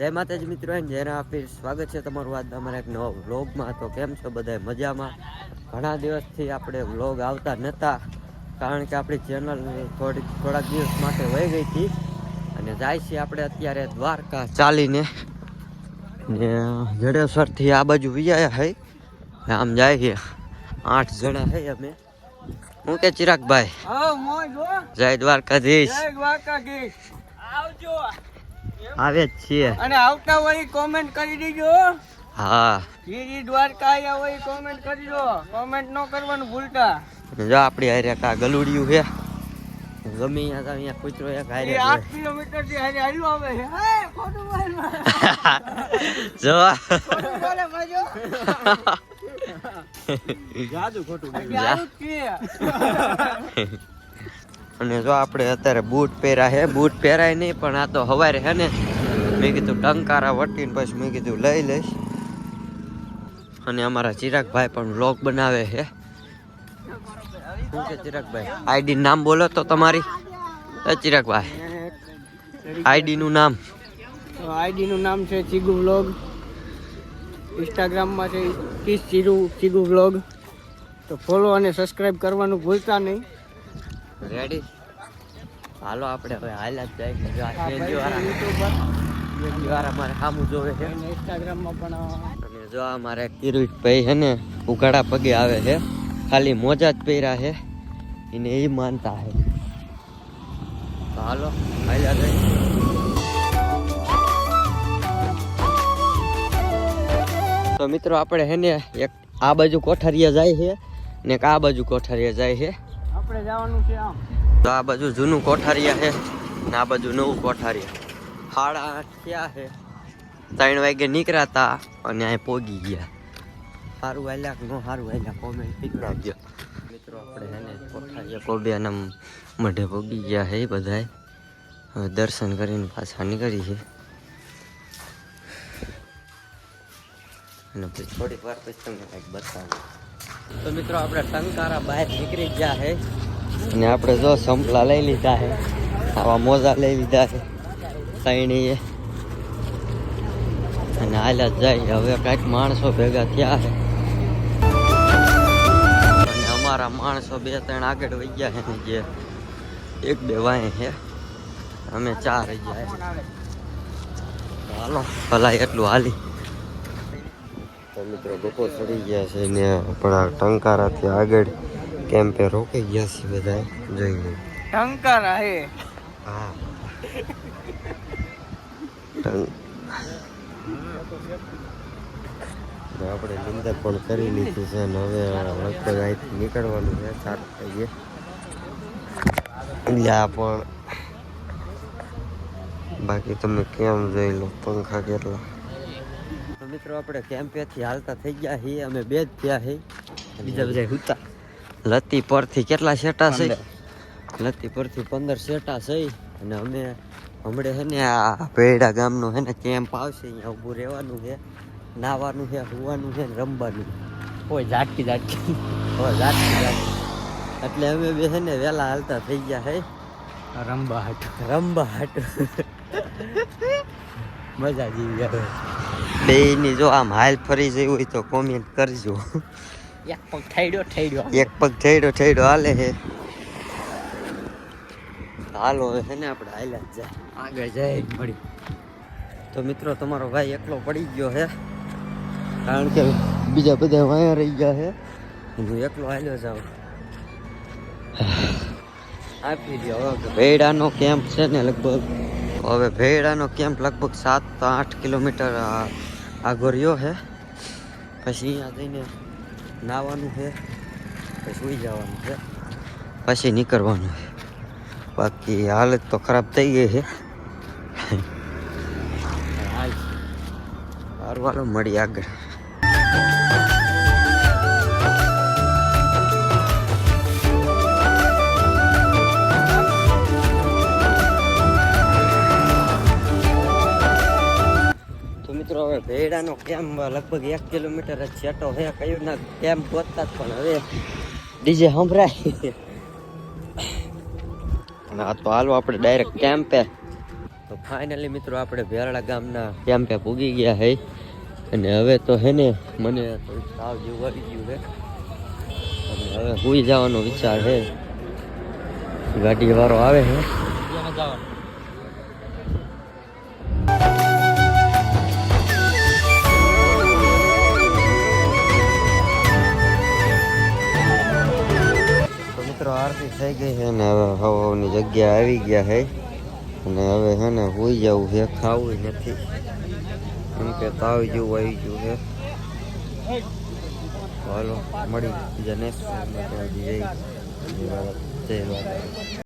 જય માતાજી મિત્રો એન્ડ જય આપી સ્વાગત છે તમારું આજ અમારા એક નવા વ્લોગમાં. તો કેમ છો બધા મજામાં? ઘણા દિવસથી આપણે વ્લોગ આવતા નહોતા કારણ કે આપણી ચેનલ થોડી થોડાક દિવસ માટે વહી ગઈ હતી. અને જાય છે આપણે અત્યારે દ્વારકા ચાલીને. ને જડેશ્વરથી આ બાજુ વિજાયા હૈ આમ જાય છે. આઠ જણા હઈ અમે. હું કે ચિરાગભાઈ? જય દ્વારકાધીશ. જય દ્વારકાધીશ. આવજો. આવે જ છીએ. અને આવતા હોય કોમેન્ટ કરી દેજો. હા. જીજી દ્વારકા આવ્યા હોય કોમેન્ટ કરજો કોમેન્ટ ન કરવાનું ભૂલતા. જો આપણી હારે કા ગલુડિયું છે. ગમે અહીંયા તો અહીંયા કૂતરો એક હારે એ જ આઠ કિલોમીટરથી હારે હાલ્યું આવે છે. હે, ખોટું બોલ. જો. ખોટું બોલે મજો જાદુ ખોટું આવ્યું જ છે. અને જો આપણે અત્યારે બૂટ પહેર્યા હે, બૂટ પહેરાય નહીં, પણ આ તો હવારે હે ને. મેં કીધું ટંકારા વટીને પછી મેં કીધું લઈ લઈશ. અને અમારા ચિરાગભાઈ પણ વ્લોગ બનાવે છે શું કે ચિરાગભાઈ? આઈડી નામ બોલો તો તમારી. એ ચિરાગભાઈ. આઈડી નું નામ. આઈડી નું નામ છે ચીગુ વ્લોગ. ઇન્સ્ટાગ્રામમાં છે કિસ ચીરુ, ચીગુ વ્લોગ. તો ફોલો અને સબસ્ક્રાઇબ કરવાનું ભૂલતા નહીં. રેડી હાલો આપણે હવે હાલ્યા જ જાય જો વાળા મારે સામું જોવે છે. ઇન્સ્ટાગ્રામમાં પણ અને જો આ મારે કિરીટભાઈ છે ને ઉઘાડા પગે આવે છે. ખાલી મોજા જ પહેર્યા છે. એને એ માનતા છે. તો હાલો હાલ્યા જાય તો મિત્રો આપણે હે ને એક આ બાજુ કોઠારીયા જાય છે ને એક આ બાજુ કોઠારીયા જાય છે. આપણે જવાનું છે આમ. તો આ બાજુ જૂનું કોઠારિયા છે ને આ બાજુ નવું કોઠારિયા. સાડા આઠ થયા છે. ત્રણ વાગે નીકળ્યા હતા અને અહીં પોગી ગયા. સારું વાલ્યા કે ન સારું વાલ્યા કોમેન્ટ પીકડા ગયો. મિત્રો આપણે એને કોઠારિયા કોબિયાના મઢે પોગી ગયા છે બધાય. હવે દર્શન કરીને પાછા નીકળી છે. અને પછી થોડીક વાર પછી તમને કંઈક બતાવું. તો મિત્રો, આપણે ટંકારા બહાર નીકળી ગયા છે અને આપણે જો સંપલા લઈ લીધા છે આવા મોજા લઈ લીધા છે તૈણીએ અને હાલ્યા જાય. હવે કાંઈક માણસો ભેગા થયા છે અને અમારા માણસો બે ત્રણ આગળ વહી ગયા છે જે એક બે વાય છે અમે ચાર રહી ગયા. હાલો ભલા એટલું હાલી. તો મિત્રો બપોર ચડી ગયા છે ને આપણા ટંકારાથી આગળ કેમ્પે રોકાઈ ગયા છે બધા જોઈને ટંકારા હે? હા. ટંક આપણે નિંદર પણ કરી લીધી છે ને હવે લગભગ અહીંથી નીકળવાનું છે સાત વાગે એટલે આ પણ. બાકી તમે કેમ જોઈ લો પંખા કેટલા? મિત્રો આપણે કેમ્પેથી હાલતા થઈ ગયા છીએ. અમે બે જ થયા છીએ. બીજા બધા હુતા. લતી પરથી કેટલા સેટા છે? લતી પરથી પંદર સેટા છે. અને અમે હમણે છે ને આ ભેડા ગામનો છે ને કેમ્પ આવશે. અહીંયા ઊભું રહેવાનું છે. નાવાનું છે હોવાનું છે ને રમવાનું. કોઈ ઝાટકી ઝાટકી. હવે જાતી જાતી એટલે અમે બે છે ને વહેલા હાલતા થઈ ગયા છે રંબા હાટ રમવા હાટ મજા જીવી આવે બેયની જો આમ હાલ ફરી જઈ હોય તો કોમેન્ટ કરજો. એક પગ થઈડો થઈડો એક પગ થઈડો થઈડો હાલે હે. હાલો હે ને આપણે હાલ્યા જ જાય. આગળ જાય મળી તો મિત્રો તમારો ભાઈ એકલો પડી ગયો હે. કારણ કે બીજા બધા વાયા રહી ગયા હે. હું એકલો હાલ્યો જાઉં. આપી દો હવે. ભેડાનો કેમ્પ છે ને લગભગ હવે ભેડાનો કેમ્પ લગભગ સાત આઠ કિલોમીટર આ- આગો રહ્યો છે. પછી અહીંયા જઈને નાવાનું છે, પછી સુઈ જવાનું છે, પછી નીકળવાનું છે. બાકી હાલત તો ખરાબ થઈ ગઈ છે. હાલ. સારું હાલો મળી આગળ. હવે કેમ્પ લગભગ એક કિલોમીટર જ છેટો હે કયું ના કેમ્પ પહોંચતા પણ હવે ડીજે સંભળાય. અને આ તો હાલો આપણે ડાયરેક્ટ કેમ્પે તો ફાઇનલી મિત્રો આપણે ભેરડા ગામના કેમ્પે પૂગી ગયા હે. અને હવે તો હે ને મને સાવ જેવું આવી ગયું હે. અને હવે સુઈ જવાનો વિચાર હે. ગાડી વાળો આવે છે હવે હવાની જગ્યા આવી ગયા છે. અને હવે છે ને હોઈ જવું છે, ખાવું નથી. એમ કે તાવ જેવું આવી ગયું છે. હાલો, મળી જાય.